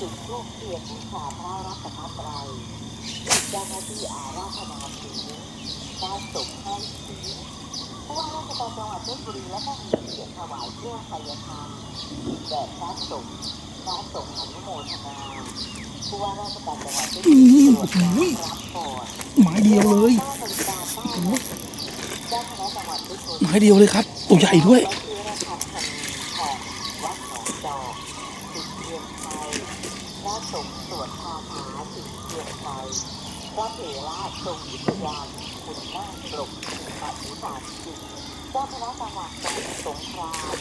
จุดรูปเทียนที่ขาพระรัตนตรัยเจ้าหน้าที่อาราธนาศีลการส่งให้ศีลผู้ว่าราชการจังหวัดเพชรบุรีและก็มีเสียงถวายเครื่องไตรธรรมแด่พระสงฆ์พระสงฆ์อนุโมทนาผู้ว่าราชการจังหวัดเพชรบุรีรับก่อนไม้เดียวเลยเก้านาฬิกาเก้านาทีเจ้าคณะจังหวัดเพชรบุรีไม้เดียวเลยครับตัวใหญ่ด้วย สงสวดคาถาสิทธิเทียนไทยพระเถระทรงวิทยาคุณนั่งปลกอธิษฐานจิตเจ้าคณะจังหวัดสมุทรสงคราม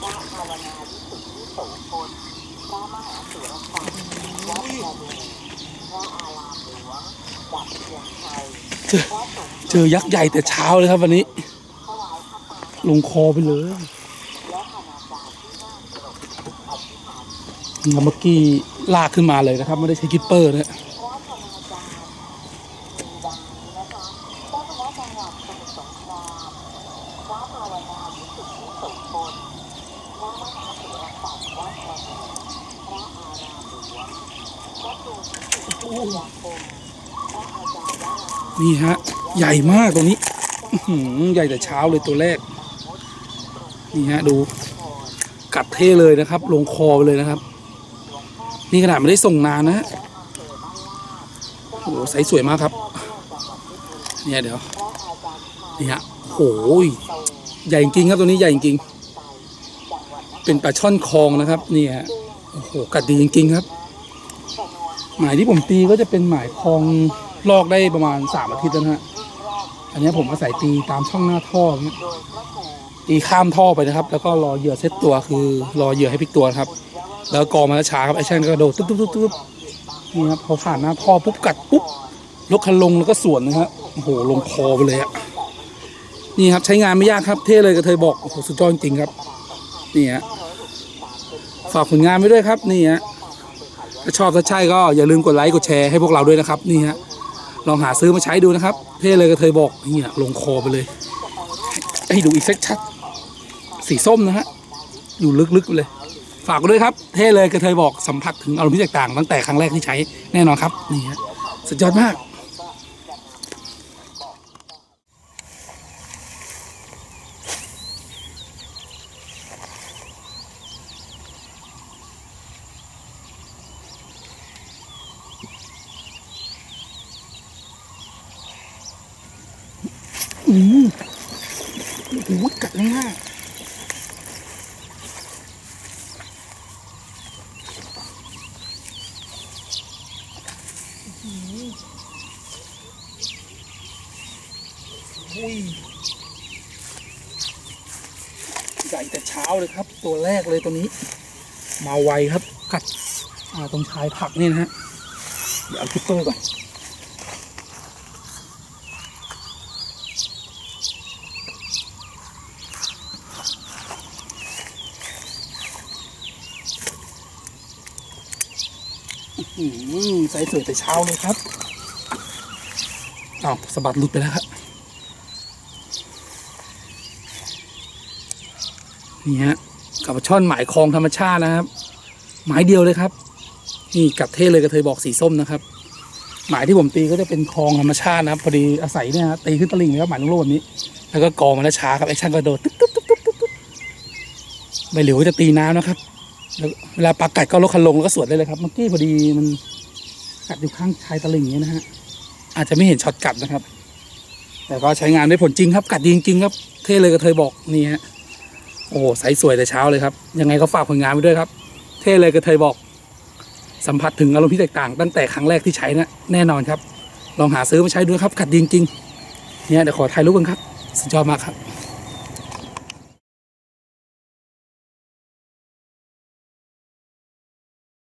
พระภาวนาวิสุทธิโสพลพระมหาสุรศักดิ์วัดประดูพระอารามหลวงดับเทียนไทยเจอเจอยักษ์ใหญ่แต่เช้าเลยครับวันนี้ลงคอไปเลย และคณาจารย์ที่น่าเคารพอธิษฐาน ลัมเบอร์กี้ลากขึ้นมาเลยนะครับ ไม่ได้ใช้กิปเปอร์นะนี่ฮะ ใหญ่มากตัวนี้ใหญ่แต่เช้าเลยตัวแรก นี่ฮะดูกัดเท่เลยนะครับ ลงคอไปเลยนะครับ นี่ขนาดไม่ได้ส่งนานนะฮะโอ้โหไซส์สวยมากครับ เนี่ยเดี๋ยว นี่ฮะโอ้ยใหญ่จริงครับตัวนี้ใหญ่จริง เป็นปลาช่อนคลองนะครับ นี่ฮะ โอ้โห กัดดีจริง ๆ ครับ หมายที่ผมตีก็จะเป็นหมายคลองลอกได้ประมาณสามอาทิตย์แล้วนะฮะ อันนี้ผมอาศัยตีตามช่องหน้าท่อตีข้ามท่อไปนะครับ แล้วก็รอเหยื่อเซตตัวคือ รอเหยื่อให้พลิกตัวนะครับ แล้วกอมาช้าครับไอ้ช่างก็กระโดดตุ๊บตุ๊บตุ๊บตุ๊บนี่ครับพอผ่านหน้าท่อปุ๊บกัดปุ๊บลกคันลงแล้วก็สวนนะครับโอ้โหลงคอไปเลยอะนี่ครับใช้งานไม่ยากครับเท่เลยกระเทยบอกโอ้โหสุดยอดจริงๆครับนี่ฮะฝากผลงานไว้ด้วยครับนี่ฮะถ้าชอบถ้าใช่ก็อย่าลืมกดไลค์กดแชร์ให้พวกเราด้วยนะครับนี่ฮะลองหาซื้อมาใช้ดูนะครับเท่เลยกระเทยบอกนี่ฮะลงคอไปเลยให้ดูอีกสักชัดสีส้มนะฮะอยู่ลึกๆไปเลย ฝากด้วยครับ เท่เลยกระเทยบอกสัมผัสถึงอารมณ์ที่แตกต่างตั้งแต่ครั้งแรกที่ใช้แน่นอนครับนี่ฮะสุดยอดมากอืมโอ้โหกัดงมาก อุ้ยใหญ่แต่เช้าเลยครับ ตัวแรกเลยตัวนี้ มาไวครับ กัดตรงชายผักนี่นะฮะ เดี๋ยวเอาคิปเปอร์ก่อนอืมใส่สวยแต่เช้าเลยครับอ้าวสะบัดหลุดไปแล้วครับ นี่ฮะกับช่อนหมายคลองธรรมชาตินะครับ หมายเดียวเลยครับ นี่กัดเท่เลยกระเทยบอกสีส้มนะครับ หมายที่ผมตีก็จะเป็นคลองธรรมชาตินะครับ พอดีอาศัยเนี่ยฮะตีขึ้นตลิ่งเลยครับหมายลูกโลดนี้ แล้วก็กองมาแล้วช้าครับแอคชั่นกระโดดตึ๊บตึ๊บตึ๊บตึ๊บตึ๊บใบเหลียวจะตีน้ำนะครับแล้วเวลาปลากัดก็ลดคันลงแล้วก็สวนได้เลยครับเมื่อกี้พอดีมันกัดอยู่ข้างชายตลิ่งอย่างนี้นะฮะอาจจะไม่เห็นช็อตกัดนะครับ แต่ก็ใช้งานได้ผลจริงครับ กัดดีจริงครับ เท่เลยกระเทยบอกนี่ฮะ อ้โหใสสวยแต่เช้าเลยครับ ยังไงก็ฝากผลงานไว้ด้วยครับ เท่เลยกระเทยบอก สัมผัสถึงอารมณ์ที่แตกต่าง ตั้งแต่ครั้งแรกที่ใช้นะแน่นอนครับ ลองหาซื้อมาใช้ดูครับขัดดีจริงๆเนี่ยเดี๋ยวขอถ่ายรูปกันครับ สุดยอดมากครับ